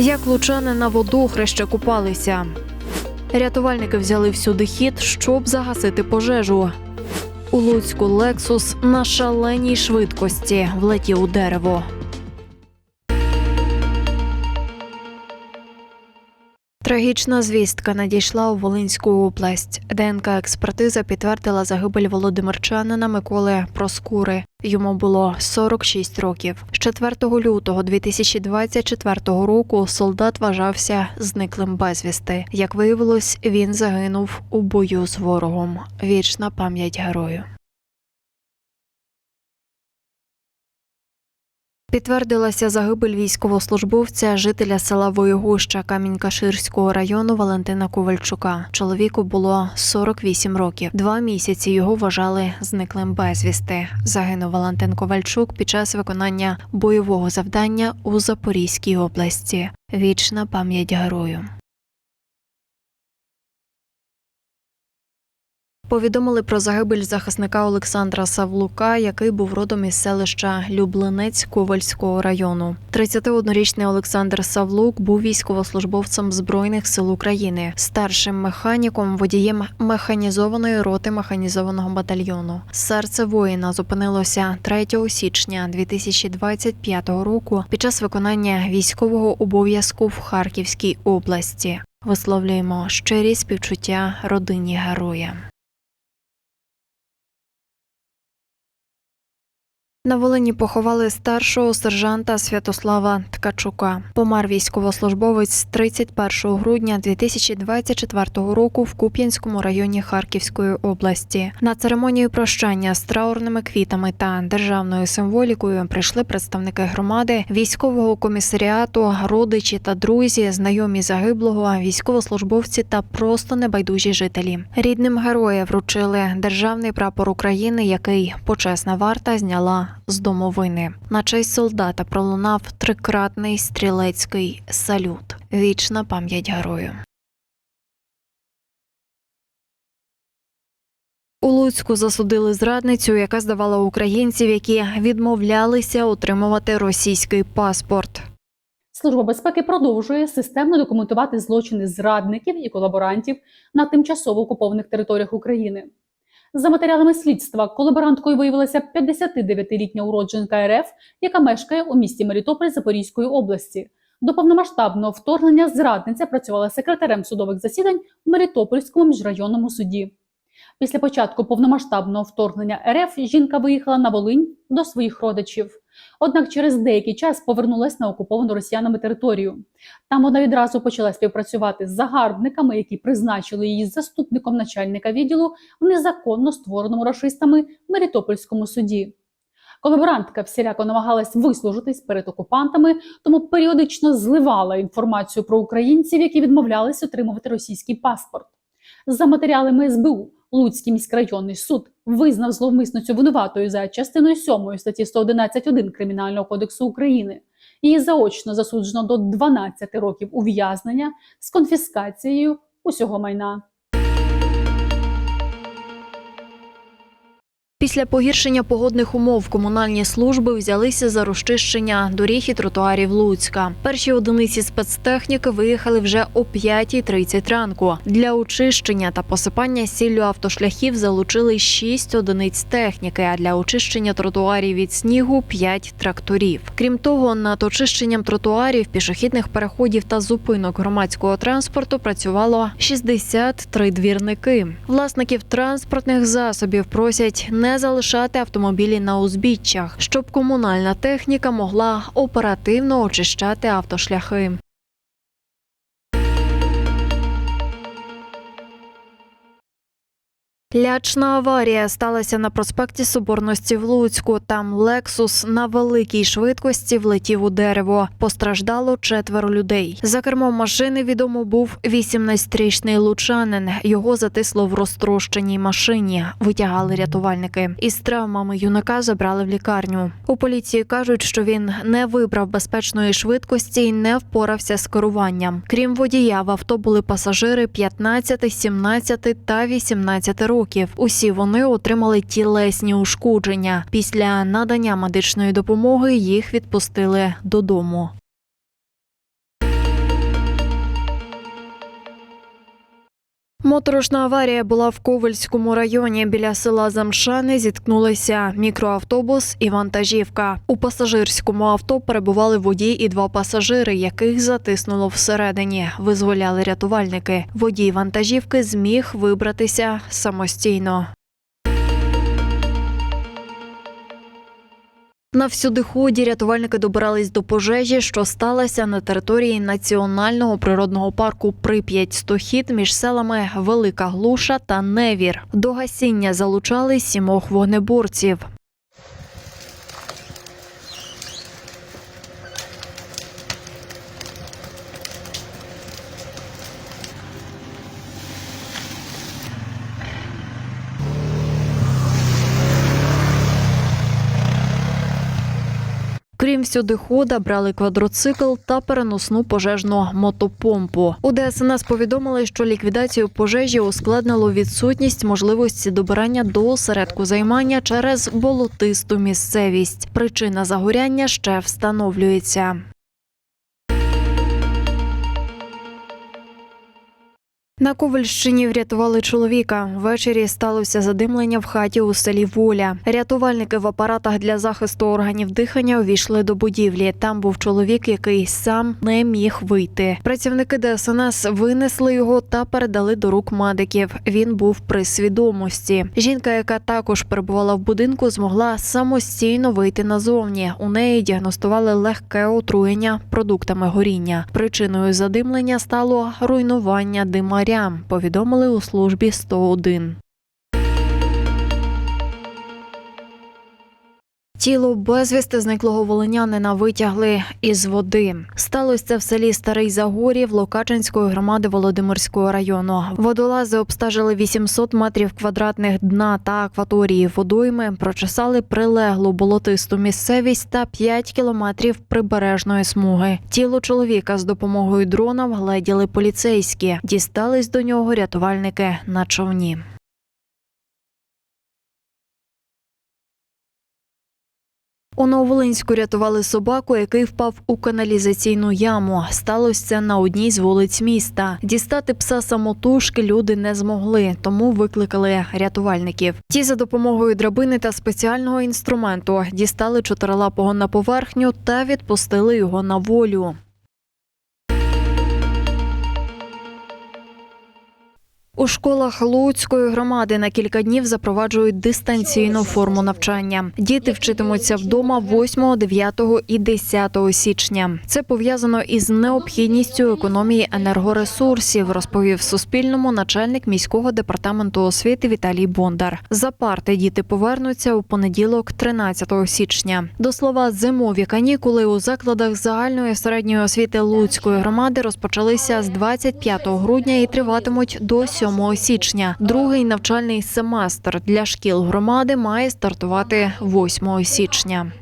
Як лучани на водохреще купалися. Рятувальники взяли всюди хід, щоб загасити пожежу. У Луцьку Лексус на шаленій швидкості влетів у дерево. Трагічна звістка надійшла у Волинську область. ДНК експертиза підтвердила загибель володимирчанина Миколи Проскури. Йому було 46 років. З 4 лютого 2024 року солдат вважався зниклим безвісти. Як виявилось, він загинув у бою з ворогом. Вічна пам'ять герою. Підтвердилася загибель військовослужбовця, жителя села Воєгуща Камінь-Каширського району Валентина Ковальчука. Чоловіку було 48 років. Два місяці його вважали зниклим безвісти. Загинув Валентин Ковальчук під час виконання бойового завдання у Запорізькій області. Вічна пам'ять герою. Повідомили про загибель захисника Олександра Савлука, який був родом із селища Люблинець Ковальського району. 31-річний Олександр Савлук був військовослужбовцем збройних сил України, старшим механіком, водієм механізованої роти механізованого батальйону. Серце воїна зупинилося 3 січня 2025 року під час виконання військового обов'язку в Харківській області. Висловлюємо щирі співчуття родині героя. На Волині поховали старшого сержанта Святослава Ткачука. Помер військовослужбовець 31 грудня 2024 року в Куп'янському районі Харківської області. На церемонію прощання з траурними квітами та державною символікою прийшли представники громади, військового комісаріату, родичі та друзі, знайомі загиблого, військовослужбовці та просто небайдужі жителі. Рідним героя вручили державний прапор України, який почесна варта зняла з домовини. На честь солдата пролунав трикратний стрілецький салют. Вічна пам'ять герою. У Луцьку засудили зрадницю, яка здавала українців, які відмовлялися отримувати російський паспорт. Служба безпеки продовжує системно документувати злочини зрадників і колаборантів на тимчасово окупованих територіях України. За матеріалами слідства, колаборанткою виявилася 59-літня уродженка РФ, яка мешкає у місті Мелітополь Запорізької області. До повномасштабного вторгнення зрадниця працювала секретарем судових засідань у Мелітопольському міжрайонному суді. Після початку повномасштабного вторгнення РФ жінка виїхала на Волинь до своїх родичів. Однак через деякий час повернулась на окуповану росіянами територію. Там вона відразу почала співпрацювати з загарбниками, які призначили її заступником начальника відділу в незаконно створеному рашистами Мелітопольському суді. Колаборантка всіляко намагалась вислужитись перед окупантами, тому періодично зливала інформацію про українців, які відмовлялись отримувати російський паспорт. За матеріалами СБУ Луцький міськрайонний суд визнав зловмисницю винуватою за частиною 7 статті 111.1 Кримінального кодексу України. Її заочно засуджено до 12 років ув'язнення з конфіскацією усього майна. Після погіршення погодних умов комунальні служби взялися за розчищення доріг і тротуарів Луцька. Перші одиниці спецтехніки виїхали вже о 5.30 ранку. Для очищення та посипання сіллю автошляхів залучили 6 одиниць техніки, а для очищення тротуарів від снігу 5 тракторів. Крім того, над очищенням тротуарів, пішохідних переходів та зупинок громадського транспорту працювало 63 двірники. Власників транспортних засобів просять не залишати автомобілі на узбіччях, щоб комунальна техніка могла оперативно очищати автошляхи. Лячна аварія сталася на проспекті Соборності в Луцьку. Там Лексус на великій швидкості влетів у дерево. Постраждало четверо людей. За кермом машини відомо був 18-річний лучанин. Його затисло в розтрощеній машині. Витягали рятувальники. Із травмами юнака забрали в лікарню. У поліції кажуть, що він не вибрав безпечної швидкості і не впорався з керуванням. Крім водія, в авто були пасажири 15, 17 та 18 років. Усі вони отримали тілесні ушкодження. Після надання медичної допомоги їх відпустили додому. Моторошна аварія була в Ковельському районі. Біля села Замшани зіткнулися мікроавтобус і вантажівка. У пасажирському авто перебували водій і два пасажири, яких затиснуло всередині. Визволяли рятувальники. Водій вантажівки зміг вибратися самостійно. На всюдиході рятувальники добирались до пожежі, що сталася на території національного природного парку Прип'ять. Стохід між селами Велика Глуша та Невір. До гасіння залучали сімох вогнеборців. Крім всюдихода, брали квадроцикл та переносну пожежну мотопомпу. У ДСНС повідомили, що ліквідацію пожежі ускладнило відсутність можливості добирання до осередку займання через болотисту місцевість. Причина загоряння ще встановлюється. На Ковальщині врятували чоловіка. Ввечері сталося задимлення в хаті у селі Воля. Рятувальники в апаратах для захисту органів дихання увійшли до будівлі. Там був чоловік, який сам не міг вийти. Працівники ДСНС винесли його та передали до рук медиків. Він був при свідомості. Жінка, яка також перебувала в будинку, змогла самостійно вийти назовні. У неї діагностували легке отруєння продуктами горіння. Причиною задимлення стало руйнування димаря. Повідомили у службі 101. Тіло безвісти зниклого волинянина витягли із води. Сталося це в селі Старий Загорів Локачинської громади Володимирського району. Водолази обстежили 800 метрів квадратних дна та акваторії водойми, прочесали прилеглу болотисту місцевість та 5 кілометрів прибережної смуги. Тіло чоловіка з допомогою дрона вгледіли поліцейські. Дістались до нього рятувальники на човні. У Нововолинську рятували собаку, який впав у каналізаційну яму. Сталося це на одній з вулиць міста. Дістати пса самотужки люди не змогли, тому викликали рятувальників. Ті за допомогою драбини та спеціального інструменту дістали чотирилапого на поверхню та відпустили його на волю. У школах Луцької громади на кілька днів запроваджують дистанційну форму навчання. Діти вчитимуться вдома 8, 9 і 10 січня. Це пов'язано із необхідністю економії енергоресурсів, розповів Суспільному начальник міського департаменту освіти Віталій Бондар. За парти діти повернуться у понеділок, 13 січня. До слова, зимові канікули у закладах загальної середньої освіти Луцької громади розпочалися з 25 грудня і триватимуть до 7 січня. Другий навчальний семестр для шкіл громади має стартувати 8 січня.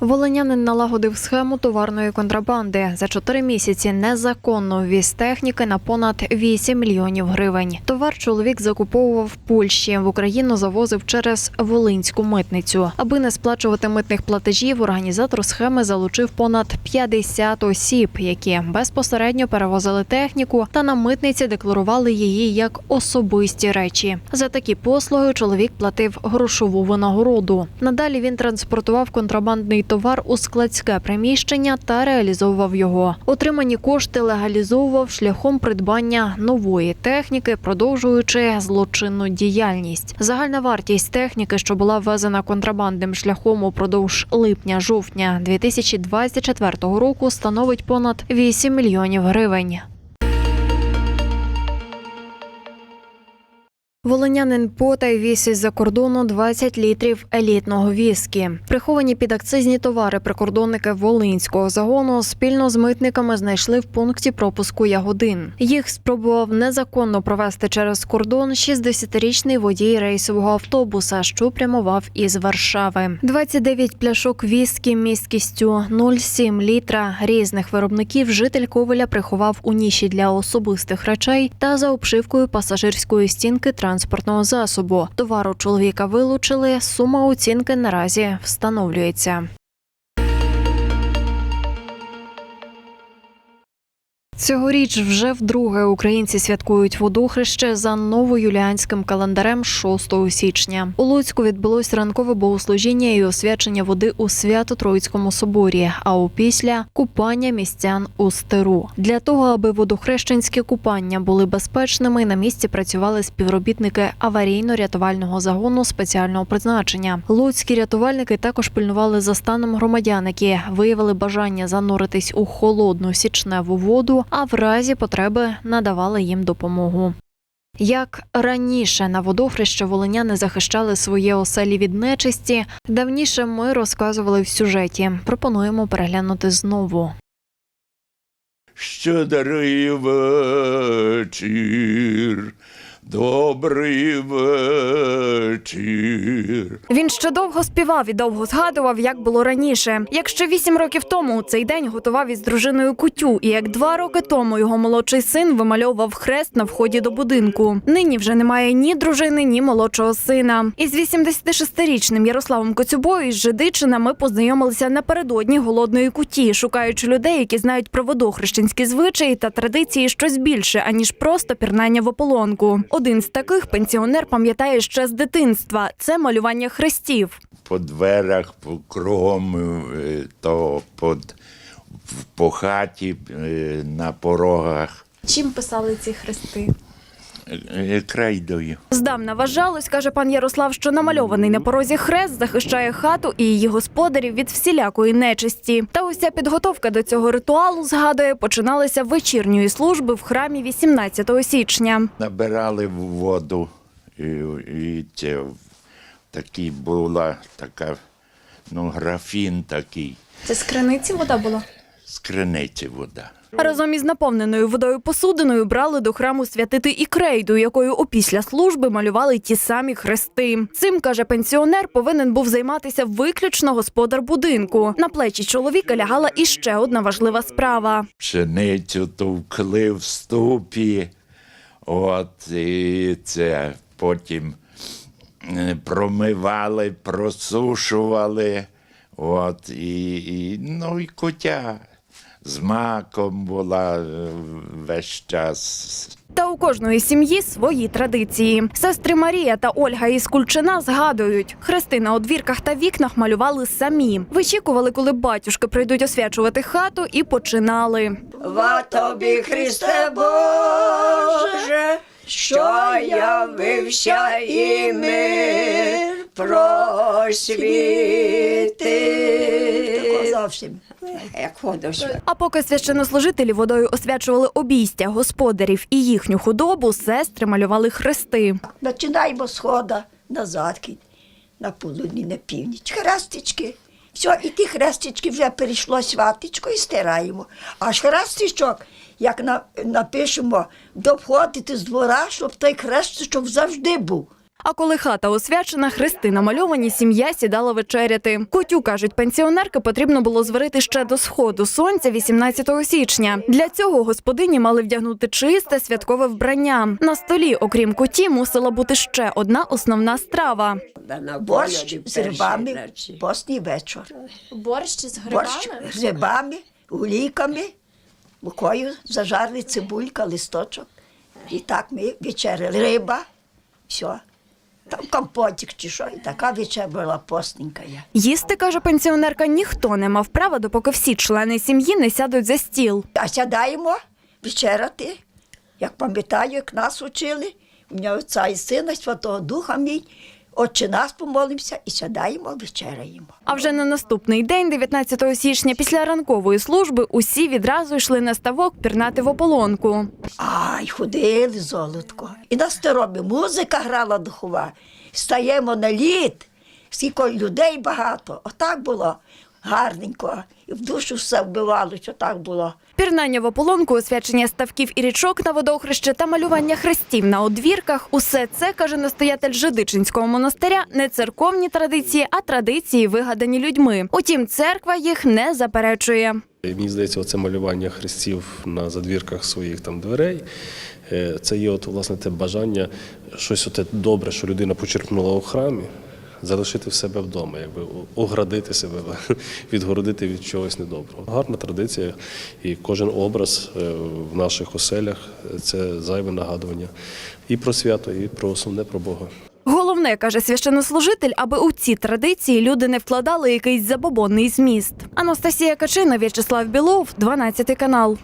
Волинянин налагодив схему товарної контрабанди. За чотири місяці незаконно ввіз техніки на понад 8 мільйонів гривень. Товар чоловік закуповував в Польщі. В Україну завозив через Волинську митницю. Аби не сплачувати митних платежів, організатор схеми залучив понад 50 осіб, які безпосередньо перевозили техніку та на митниці декларували її як особисті речі. За такі послуги чоловік платив грошову винагороду. Надалі він транспортував контрабандний товар у складське приміщення та реалізовував його. Отримані кошти легалізовував шляхом придбання нової техніки, продовжуючи злочинну діяльність. Загальна вартість техніки, що була ввезена контрабандним шляхом упродовж липня-жовтня 2024 року, становить понад 8 мільйонів гривень. Волинянин потай віз із-за кордону 20 літрів елітного віскі. Приховані підакцизні товари прикордонники Волинського загону спільно з митниками знайшли в пункті пропуску Ягодин. Їх спробував незаконно провести через кордон 60-річний водій рейсового автобуса, що прямував із Варшави. 29 пляшок віскі місткістю 0,7 літра різних виробників житель Ковеля приховав у ніші для особистих речей та за обшивкою пасажирської стінки транспортного засобу. Товару чоловіка вилучили. Сума оцінки наразі встановлюється. Цьогоріч вже вдруге українці святкують водохреще за новоюліанським календарем 6 січня. У Луцьку відбулось ранкове богослужіння і освячення води у Свято-Троїцькому соборі, а опісля купання містян у стиру. Для того, аби водохрещенські купання були безпечними, на місці працювали співробітники аварійно-рятувального загону спеціального призначення. Луцькі рятувальники також пильнували за станом громадян, які виявили бажання зануритись у холодну січневу воду, а в разі потреби надавали їм допомогу. Як раніше на водохреще волиняни захищали своє оселі від нечисті, давніше ми розказували в сюжеті. Пропонуємо переглянути знову. Щедрий вечір, добрий вечір. Він ще довго співав і довго згадував, як було раніше. Як ще вісім років тому у цей день готував із дружиною кутю, і як два роки тому його молодший син вимальовував хрест на вході до будинку. Нині вже немає ні дружини, ні молодшого сина. Із 86-річним Ярославом Коцюбою із Жидичина ми познайомилися напередодні голодної куті, шукаючи людей, які знають про водохрещенські звичаї та традиції щось більше аніж просто пірнання в ополонку. Один з таких пенсіонер пам'ятає ще з дитинства. Це малювання хрестів. По дверях, по кругом, е, то под, по хаті, е, на порогах, Чим писали ці хрести? Е, крейдою. Здавна вважалось, каже пан Ярослав, що намальований на порозі хрест захищає хату і її господарів від всілякої нечисті. Та уся підготовка до цього ритуалу, згадує, починалася вечірньої служби в храмі 18 січня. Набирали воду, і, і це, такі була така, ну, графін такий, Це з криниці вода була. з криниці вода. Разом із наповненою водою посудиною брали до храму святити і крейду, якою опісля служби малювали ті самі хрести. Цим каже пенсіонер, повинен був займатися виключно господар будинку. На плечі чоловіка лягала іще одна важлива справа. Пшеницю товкли в ступі, от, і це потім е, промивали, просушували, от, і, і, ну, і котя з маком була е, весь час. Та у кожної сім'ї свої традиції. Сестри Марія та Ольга із Кульчина згадують, хрести на одвірках та вікнах малювали самі. Вичікували, коли батюшки прийдуть освячувати хату, і починали. Ва тобі, Христе Боже, що явився і мир просвіти. Зовсім, як ходиш. А поки священнослужителі водою освячували обійстя господарів і їхню худобу, сестри малювали хрести. Починаємо з хода на захід, на полудні, на північ. Хрестички. Все, і ті хрестички вже перейшло святичко і стираємо. Аж хрестичок, як на, напишемо, довходити з двора, щоб той хрестичок завжди був. А коли хата освячена, хрести намальовані, сім'я сідала вечеряти. Котю, кажуть пенсіонерки, потрібно було зварити ще до сходу сонця 18 січня. Для цього господині мали вдягнути чисте святкове вбрання. На столі, окрім коті, мусила бути ще одна основна страва. Борщ з грибами, постний вечір. Борщ з Борщ грибами? з грибами, гулійками, мукою зажарили цибулька, листочок. І так ми вечеряли. Риба, все. Там компотик чи що, і така вечеря була постненька. я. Їсти, каже пенсіонерка, ніхто не мав права, допоки всі члени сім'ї не сядуть за стіл. А сядаємо вечеряти. Як пам'ятаю, як нас учили, у мене отця і сина, Святого Духа мій, Отче нас помолимося і сядаємо, вечеряємо. А вже на наступний день, 19 січня, після ранкової служби, усі відразу йшли на ставок пірнати в ополонку. Ай, ходили золотко. І на старобі музика грала духова. Стаємо на лід, скільки людей багато. Отак було гарненько. І в душу все вбивало, що так було. Пірнання в ополонку, освячення ставків і річок на водохреще та малювання хрестів на одвірках – усе це, каже настоятель Жидичинського монастиря, не церковні традиції, а традиції, вигадані людьми. Утім, церква їх не заперечує. Мені здається, оце малювання хрестів на задвірках своїх там дверей. е, Це є от власне те бажання, щось оте добре, що людина почерпнула у храмі. Залишити в себе вдома, якби оградити себе, відгородити від чогось недоброго. Гарна традиція, і кожен образ е, в наших оселях це зайве нагадування і про свято, і про основне про Бога. Головне, каже священнослужитель, аби у ці традиції люди не вкладали якийсь забобонний зміст. Анастасія Качина, В'ячеслав Білов, 12 канал.